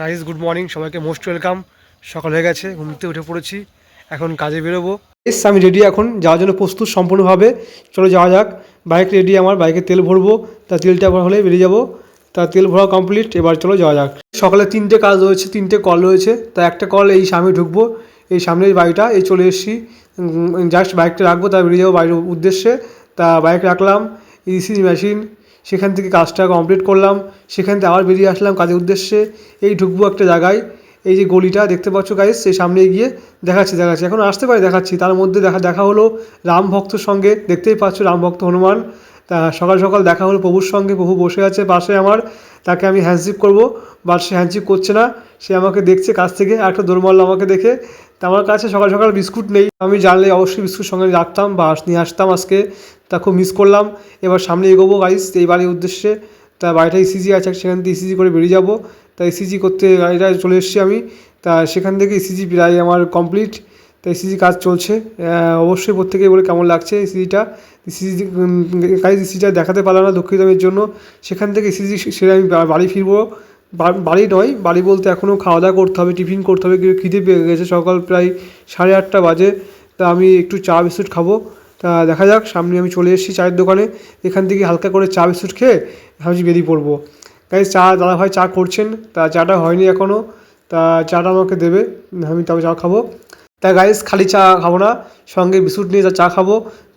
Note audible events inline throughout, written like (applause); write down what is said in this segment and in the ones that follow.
Guys good morning সবাইকে most welcome সকাল হয়ে গেছে ঘুম থেকে উঠে পড়েছি। এখন কাজে বেরোবো। এস আমি রেডি এখন, যাওয়ার জন্য প্রস্তুত সম্পূর্ণভাবে। চলো যাওয়া যাক। বাইক রেডি আমার বাইকে তেল ভরবো। তা তেলটা ভরা হলে বেরিয়ে যাব। তা তেল ভরা কমপ্লিট এবার চলো যাওয়া যাক। সকালে তিনটে কাজ রয়েছে, তিনটে কল রয়েছে। তা একটা কল এই সামনে ঢুকবো। এই সামনের বাড়িটা, এই চলে এসেছি। জাস্ট বাইকটা রাখব, তা বেরিয়ে যাব বাইরের উদ্দেশ্যে। তা বাইক রাখলাম ইসি মেশিন সেখান থেকে কাজটা কমপ্লিট করলাম। সেখান থেকে আবার বেরিয়ে আসলাম কাজের উদ্দেশ্যে। এই ঢুকবো একটা জায়গায়। এই যে গলিটা দেখতে পাচ্ছ গাইস সেই সামনে গিয়ে দেখাচ্ছি দেখাচ্ছি। এখন আসতে পারে, দেখাচ্ছি। তার মধ্যে দেখা দেখা হলো রাম ভক্তর সঙ্গে। দেখতেই পাচ্ছ রাম ভক্ত হনুমান। তা সকাল সকাল দেখা হলো প্রভুর সঙ্গে। প্রভু বসে আছে পাশে আমার। তাকে আমি হ্যান্ডশিপ করব। বাট সে হ্যান্ডশিপ করছে না। সে আমাকে দেখছে কাছ থেকে। একটা দৌড় মারলো আমাকে দেখে। তা আমার কাছে সকাল সকাল বিস্কুট নেই। আমি জানলে অবশ্যই বিস্কুট সঙ্গে রাখতাম বা নিয়ে আসতাম আজকে। তা খুব মিস করলাম। এবার সামনে এগোবো গাইস এই বাড়ির উদ্দেশ্যে। তা বাড়িটা ইসিজি আছে, সেখান থেকে ইসিজি করে বেরিয়ে যাব। তা ইসিজি করতে গাড়িটা চলে এসেছি আমি। তা সেখান থেকে ইসিজি প্রায় আমার কমপ্লিট তা ইসিজি কাজ চলছে। অবশ্যই প্রত্যেকেই বলে কেমন লাগছে ইসিজিটা ইসিজি গাইজ ইসিজিটা দেখাতে পারলাম না দুঃখিত জন্য। সেখান থেকে ইসিজি সেরে আমি বাড়ি ফিরবো। বাড়ি নয়, বাড়ি বলতে এখনও খাওয়া দাওয়া করতে হবে, টিফিন করতে হবে কি- খিদে পেয়ে গেছে, সকাল প্রায় সাড়ে আটটা বাজে, তা আমি একটু চা বিস্কুট খাব। তা দেখা যাক, সামনে আমি চলে এসেছি চায়ের দোকানে, এখান থেকে হালকা করে চা বিস্কুট খেয়ে ভাবছি বেরিয়ে পড়ব। তাই চা দাদা ভাই চা করছেন, তা চাটা হয়নি এখনও তা চাটা আমাকে দেবে, আমি তবে চা খাব। তা গাইস খালি চা খাব না, সঙ্গে বিস্কুট নিয়ে চা খাব।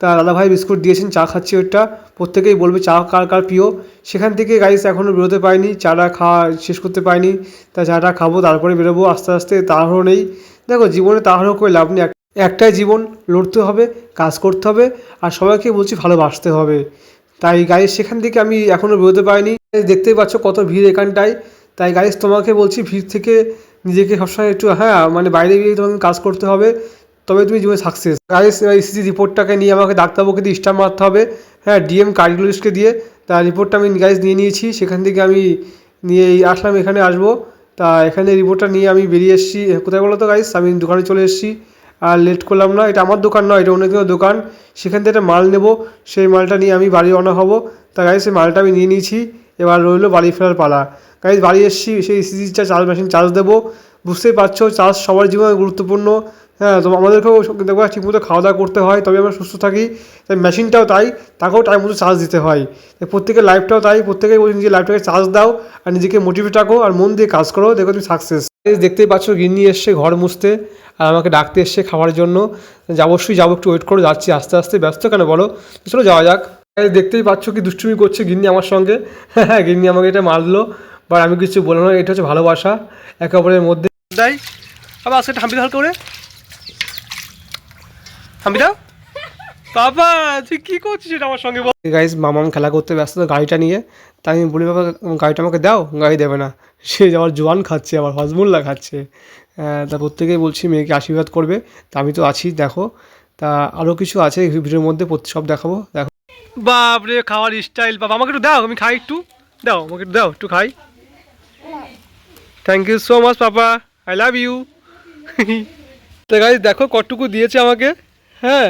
তা দাদাভাই বিস্কুট দিয়েছেন, চা খাচ্ছি ওইটা। প্রত্যেকেই বলবে চা কার কার প্রিয়। সেখান থেকে গাইস এখনও বেরোতে পারিনি, চাটা খাওয়া শেষ করতে পারিনি। তা চাটা খাব, তারপরে বেরোবো, আস্তে আস্তে তাড়াহুড়ো নেই। দেখো, জীবনে তাড়াহুড়ো করে লাভ নেই। একটাই জীবন, লড়তে হবে, কাজ করতে হবে, আর সবাইকে বলছি ভালোবাসতে হবে। তাই গাইস সেখান থেকে আমি এখনও বেরোতে পারিনি। দেখতেই পাচ্ছ কত ভিড় এখানটায়। তাই গাইস তোমাকে বলছি ভিড় থেকে নিজেকে সবসময় একটু হ্যাঁ মানে বাইরে গিয়ে তোমাকে কাজ করতে হবে, তবে তুমি জীবনে সাকসেস গাইস ইসিজি রিপোর্টটাকে নিয়ে আমাকে ডাক্তারবাবুকে দিয়ে স্টাম্প মারতে হবে হ্যাঁ ডিএম কার্ডিওলজিস্টকে দিয়ে। তা রিপোর্টটা আমি গাইস নিয়ে নিয়েছি, সেখান থেকে আমি নিয়ে আসলাম, এখানে আসব। তা এখানে রিপোর্টটা নিয়ে আমি বেরিয়ে এসেছি কোথায় বলো তো গাইস আমি দোকানে চলে এসেছি, আর লেট করলাম না, এটা আমার দোকান নয়, এটা অন্য কোনো দোকান। সেখান থেকে একটা মাল নেব, সেই মালটা নিয়ে আমি বাড়ি রওনা হব। তা গাইস সেই মালটা আমি নিয়ে নিয়েছি, এবার রইল বাড়ি ফেরার পালা। গাইস বাড়ি এসেছি, সেই সিজিটা চার্জ মেশিন চার্জ দেবো। বুঝতেই পারছ, চার্জ সবার জীবনে গুরুত্বপূর্ণ। হ্যাঁ তো আমাদেরকেও দেখব ঠিকমতো খাওয়া দাওয়া করতে হয় তবে আমরা সুস্থ থাকি। তাই মেশিনটাও তাই, তাকেও টাইম মতো চার্জ দিতে হয়। প্রত্যেকের লাইফটাও তাই, প্রত্যেকেই বলি নিজের লাইফটাকে চার্জ দাও, আর নিজেকে মোটিভেট রাখো, আর মন দিয়ে কাজ করো, দেখো তুমি সাকসেস দেখতেই পাচ্ছ, গিন্নি এসছে ঘর মুছতে, আর আমাকে ডাকতে এসছে খাওয়ার জন্য। অবশ্যই, যাব, একটু ওয়েট করে, যাচ্ছি আস্তে আস্তে। ব্যস্ত কেন বলো? চলো যাওয়া যাক। দেখতেই পাচ্ছ কি দুষ্টুমি করছে গিন্নি আমার সঙ্গে। (laughs) হ্যাঁ গিন্নি আমাকে এটা মারলো। বা আমি কিছু বললাম না এটা হচ্ছে ভালোবাসা একে অপরের মধ্যে তাই আবার আজকে হাম্পি হাল করে। হাম্পি দাও বাবা তুই কি করছিস এটা আমার সঙ্গে গাইজ মামাম খেলা করতে ব্যস্ত তো গাড়িটা নিয়ে। তাই আমি বলি বাবা গাড়িটা আমাকে দাও গাড়ি দেবে না। সে আবার জোয়ান খাচ্ছে আবার হজমুল্লা খাচ্ছে। তা প্রত্যেকেই বলছি মেয়েকে আশীর্বাদ করবে। তা আমি তো আছি দেখো। তা আরও কিছু আছে ভিডিওর মধ্যে সব দেখাবো দেখো। বাপরে খাওয়ার স্টাইল বাবা আমাকে একটু দাও আমি খাই একটু। দাও আমাকে একটু দাও একটু খাই। Thank you so much papa I love you তো গাইজ দেখো কটটুকু দিয়েছে আমাকে। হ্যাঁ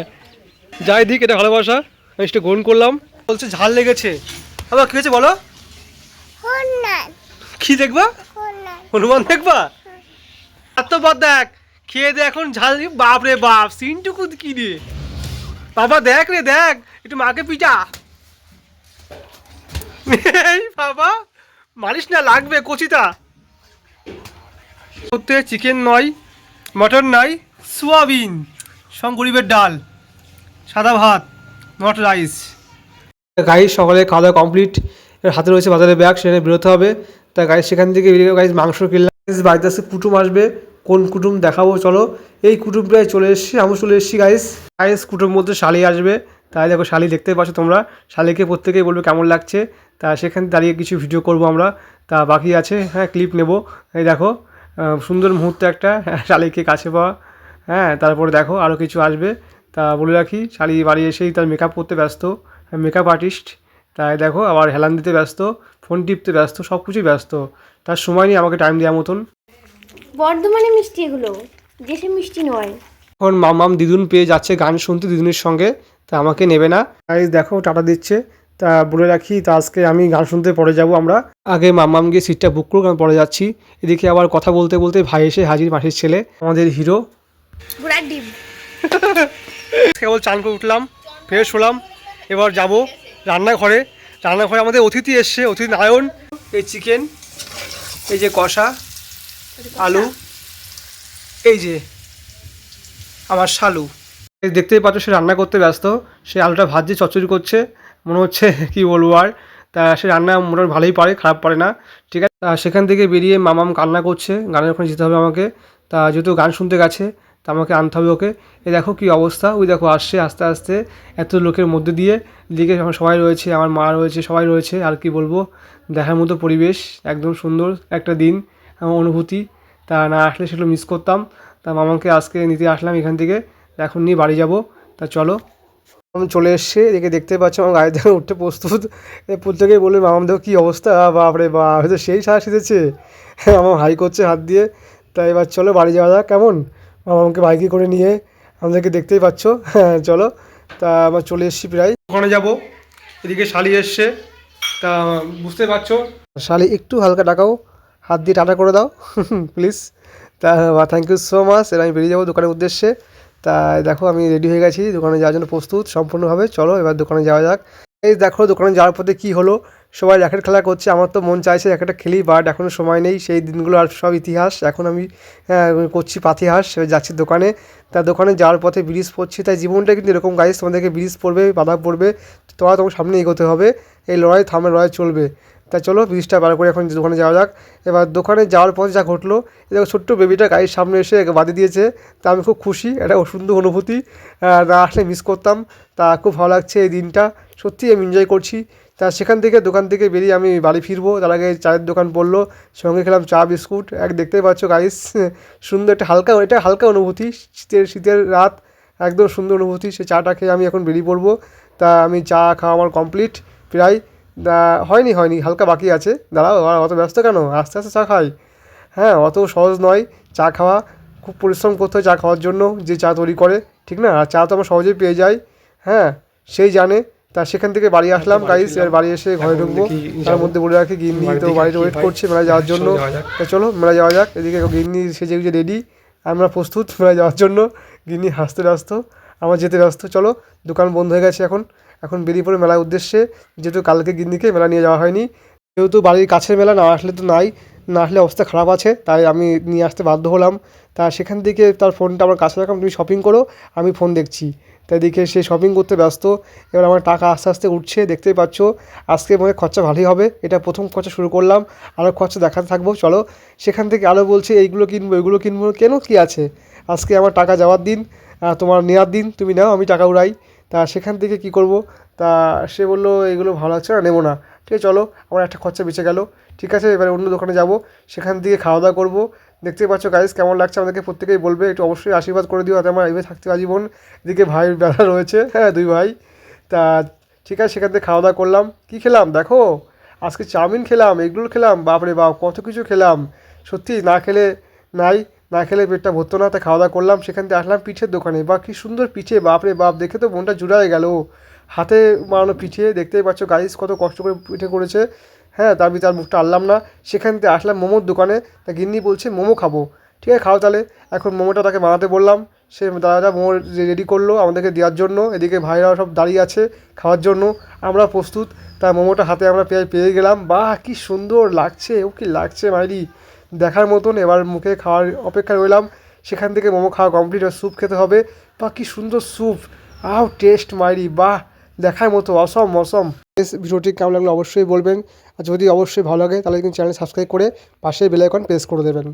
যাই দিক এটা ভালোবাসা। আমি সেটা গ্রহণ করলাম। বলছে ঝাল লেগেছে। আবার কী হয়েছে বলো? কি দেখবা? হনুমান। দেখবা? এত বাদ দেখ। খেয়ে দে এখন ঝাল বাপ রে বাপ সিনটুকু কি রে বাবা দেখ রে দেখ। একটু মাকে পিটা। বাবা মারিস না লাগবে কচিতা করতে চিকেন নয়, মটন নাই, সোয়াবিন সং গরিবের ডাল, সাদা ভাত নট রাইস গাড়ি সকালে খাওয়া দাওয়া কমপ্লিট হাতে রয়েছে বাজারের ব্যাগ, সেখানে বেরোতে হবে। তা গাড়ি সেখান থেকে বেরিয়ে গাড়ি মাংস কিনলাম। বাড়িতে আসে কুটুম আসবে। কোন কুটুম দেখাবো, চলো। এই কুটুমটাই চলে এসেছি আমি চলে এসেছি গাইস গাইস কুটুম মধ্যে শালি আসবে। তাই দেখো, শালি দেখতে পাচ্ছ তোমরা। শালিকে প্রত্যেকেই বলবে কেমন লাগছে। তা সেখানে দাঁড়িয়ে কিছু ভিডিও করব আমরা। তা বাকি আছে হ্যাঁ ক্লিপ নেব। এই দেখো সুন্দর মুহূর্ত একটা শালিকে কাছে পাওয়া। হ্যাঁ তারপরে দেখো আরও কিছু আসবে। তা বলে রাখি শালি বাড়ি এসেই তার মেকআপ করতে ব্যস্ত। মেকআপ আর্টিস্ট তাই দেখো আবার হেলান দিতে ব্যস্ত ফোন টিপতে ব্যস্ত সব কিছুই ব্যস্ত। তার সময় নেই আমাকে টাইম দেওয়া মতন। বর্ধমানে মিষ্টি এগুলো দেশে মিষ্টি নয়। এখন মামাম দিদুন পেয়ে যাচ্ছে গান শুনতে দিদুনের সঙ্গে তা আমাকে নেবে না। গাইজ দেখো টাটা দিচ্ছে। তা বলে রাখি তা আজকে আমি গান শুনতে পরে যাব আমরা। আগে মাম্মাম গিয়ে সিটটা বুক করুক আমি পরে যাচ্ছি। এদিকে আবার কথা বলতে বলতে ভাই এসে হাজির মাসির ছেলে আমাদের হিরো (laughs) কেবল চান করে উঠলাম ফ্রেশ হলাম এবার যাব রান্নাঘরে। রান্নাঘরে আমাদের অতিথি এসছে অতিথি নারায়ণ এই চিকেন এই যে কষা আলু এই যে আমার শালু। দেখতেই পাচ্ছ সে রান্না করতে ব্যস্ত সে আলুটা ভাজছে চচ্চড়ি করছে। মনে হচ্ছে (laughs) কি বলব আর। তা সে রান্না মোটামুটি ভালোই পারে, খারাপ পারে না। ঠিক আছে? তা সেখান থেকে বেরিয়ে মামাম কান্না করছে, গানের ওখানে যেতে হবে আমাকে। তা যেহেতু গান শুনতে গেছে, তা আমাকে আনতে হবে ওকে। এ দেখো কি অবস্থা, ওই দেখো আসছে আস্তে আস্তে এত লোকের মধ্যে দিয়ে। দিকে সবাই রয়েছে, আমার মা রয়েছে, সবাই রয়েছে, আর কি বলব? দেখার মতো পরিবেশ, একদম সুন্দর একটা দিন, আমার অনুভূতি। তা না আসলে সেগুলো মিস করতাম। তা মামাকে আজকে নিতে আসলাম এখান থেকে। এখন নিয়ে বাড়ি যাব। তা চলো। আমি চলে এসছে, এদিকে দেখতে পাচ্ছ আমার গাড়ি থেকে উঠতে প্রস্তুত। প্রত্যেকেই বলবে মামাম দেখো কী অবস্থা? বাপরে বা হয়তো সেই সারা শিখেছে আমার হাই করছে হাত দিয়ে। তা এবার চলো বাড়ি যাওয়া যাক, কেমন? মামাকে বাইকে করে নিয়ে আমাদেরকে দেখতেই পাচ্ছ। হ্যাঁ চলো। তা আমার চলে এসেছি প্রায়। ওখানে যাব, এদিকে শালি এসছে। তা বুঝতে পারছ? শালি, একটু হালকা টাকাও হাত দিয়ে টাটা করে দাও। (laughs) প্লিজ। তা থ্যাংক ইউ সো মাচ এবার আমি বেরিয়ে যাব দোকানের উদ্দেশ্যে। তা দেখো আমি রেডি হয়ে গেছি, দোকানে যাওয়ার জন্য প্রস্তুত, সম্পূর্ণভাবে। চলো এবার দোকানে যাওয়া যাক। এই দেখো দোকানে যাওয়ার পথে কী হলো? সবাই র্যাকেট খেলা করছে, আমার তো মন চাইছে র্যাকেটটা খেলি বাট এখনও সময় নেই। সেই দিনগুলো আর সব ইতিহাস। এখন আমি করছি পাতিহাস যাচ্ছি দোকানে। তা দোকানে যাওয়ার পথে ব্রিজ পড়ছি, তাই জীবনটা কিন্তু এরকম গাইস তোমাদেরকে ব্রিজ পড়বে বাধা পড়বে, তোমরা তোমার সামনে এগোতে হবে। এই লড়াই থামে, লড়াই চলবে। তা চলো ব্রিজটা বার করে এখন দোকানে যাওয়া যাক। এবার দোকানে যাওয়ার পথে যা ঘটলো দেখো ছোট্ট বেবিটা গাড়ির সামনে এসে বাদে দিয়েছে। তা আমি খুব খুশি একটা সুন্দর অনুভূতি। না আসলে মিস করতাম। তা খুব ভালো লাগছে এই দিনটা। সত্যি আমি এনজয় করছি। তা সেখান থেকে, দোকান থেকে বেরিয়ে আমি বাড়ি ফিরবো। তার আগে চায়ের দোকান পড়ল, সঙ্গে খেলাম চা, বিস্কুট। এক দেখতেই পাচ্ছ গাইস সুন্দর একটা হালকা, এটা হালকা অনুভূতি। শীতের শীতের রাত, একদম সুন্দর অনুভূতি। সে চাটা খেয়ে আমি এখন বেরিয়ে পড়ব। তা আমি চা খাওয়া আমার কমপ্লিট প্রায়। হয়নি হয়নি হালকা বাকি আছে। দাঁড়াও আর অত ব্যস্ত কেন? আস্তে আস্তে চা খাই। হ্যাঁ অত সহজ নয় চা খাওয়া। খুব পরিশ্রম করতে হয় চা খাওয়ার জন্য যে চা তৈরি করে ঠিক না? আর চা তো আমরা সহজেই পেয়ে যাই। হ্যাঁ সেই জানে। তা সেখান থেকে বাড়ি আসলাম গাইস এবার বাড়ি এসে ঘরে ঢুকবো। তার মধ্যে বলে রাখি গিন্নি তো বাড়িতে ওয়েট করছে মেলায় যাওয়ার জন্য। তা চলো মেলায় যাওয়া যাক। এদিকে গিন্নি সেজে গুজে রেডি আমরা প্রস্তুত মেলায় যাওয়ার জন্য। গিন্নি হাসতে ব্যস্ত আমার যেতে ব্যস্ত। চলো দোকান বন্ধ হয়ে গেছে এখন। এখন বেরিয়ে পড়ে মেলার উদ্দেশ্যে যেহেতু কালকে গিন্নিকে মেলা নিয়ে যাওয়া হয়নি, যেহেতু বাড়ির কাছের মেলা না আসলে তো নাই, না আসলে অবস্থা খারাপ আছে, তাই আমি নিয়ে আসতে বাধ্য হলাম। তা সেখান থেকে তার ফোনটা আমার কাছে রাখলাম, তুমি শপিং করো, আমি ফোন দেখছি। তাই দেখে সে শপিং করতে ব্যস্ত, এবার আমার টাকা আস্তে আস্তে উঠছে, দেখতেই পাচ্ছ, আজকে মনে খরচা ভালোই হবে, এটা প্রথম খরচা শুরু করলাম আরও খরচা দেখাতে থাকব, চলো। সেখান থেকে আরও বলছে, এইগুলো কিনবো এগুলো কিনবো, কেন কি আছে? আজকে আমার টাকা যাওয়ার দিন তোমার নেওয়ার দিন, তুমি নাও, আমি টাকা উড়াই। তা সেখান থেকে কি করব? তা সে বলল, এগুলো ভালো লাগছে না, নেব না। ঠিক আছে, চলো। আমার একটা খরচা বেঁচে গেল। ঠিক আছে, এবারে অন্য দোকানে যাব। সেখান থেকে খাওয়া দাওয়া করব। দেখতেই পাচ্ছ গাইস কেমন লাগছে আমাদেরকে প্রত্যেকেই বলবে। একটু অবশ্যই আশীর্বাদ করে দিও যাতে আমার এইভাবে থাকতে আজীবন। এদিকে ভাই বেলা রয়েছে হ্যাঁ দুই ভাই। তা ঠিক আছে, সেখান থেকে খাওয়া দাওয়া করলাম। কী খেলাম? দেখো, আজকে চাউমিন খেলাম, এগরোল খেলাম, বাপরে বাপ, কত কিছু খেলাম। সত্যি না খেলে নাই। না খেলে পেটটা ভরতো না তাই খাওয়া দাওয়া করলাম, সেখান থেকে আসলাম পিঠের দোকানে। বা কী সুন্দর পিঠে, বাপরে বাপ, দেখে তো মনটা জুড়ায় গেল। হাতে মারানো পিঠে, দেখতেই পাচ্ছ গাইস কত কষ্ট করে পিঠে করেছে। হ্যাঁ তা তার মুখটা আনলাম না। সেখান থেকে আসলাম মোমোর দোকানে, তা গিন্নি বলছে, মোমো খাব। ঠিক আছে, খাও তাহলে। এখন মোমোটা তাকে বানাতে বললাম। সে দাদাটা মোমো রেডি করল আমাদেরকে দেওয়ার জন্য। এদিকে ভাইরাও সব দাঁড়িয়ে আছে খাওয়ার জন্য। আমরা প্রস্তুত। তা মোমোটা হাতে আমরা পেয়ে পেয়ে গেলাম। বাহ, কি সুন্দর লাগছে, ও কি লাগছে মাইরি। দেখার মতন এবার মুখে খাওয়ার অপেক্ষা রইলাম। সেখান থেকে মোমো খাওয়া কমপ্লিট আর স্যুপ খেতে হবে। বা কী সুন্দর স্যুপ আও টেস্ট মাইরি, বাহ! দেখার মতো অসম অসম ভিডিওটি কেমন লাগল অবশ্যই বলবেন। আর যদি অবশ্যই ভালো লাগে, তাহলে কিন্তু চ্যানেল সাবস্ক্রাইব করে পাশে বেলাইকন প্রেস করে দেবেন।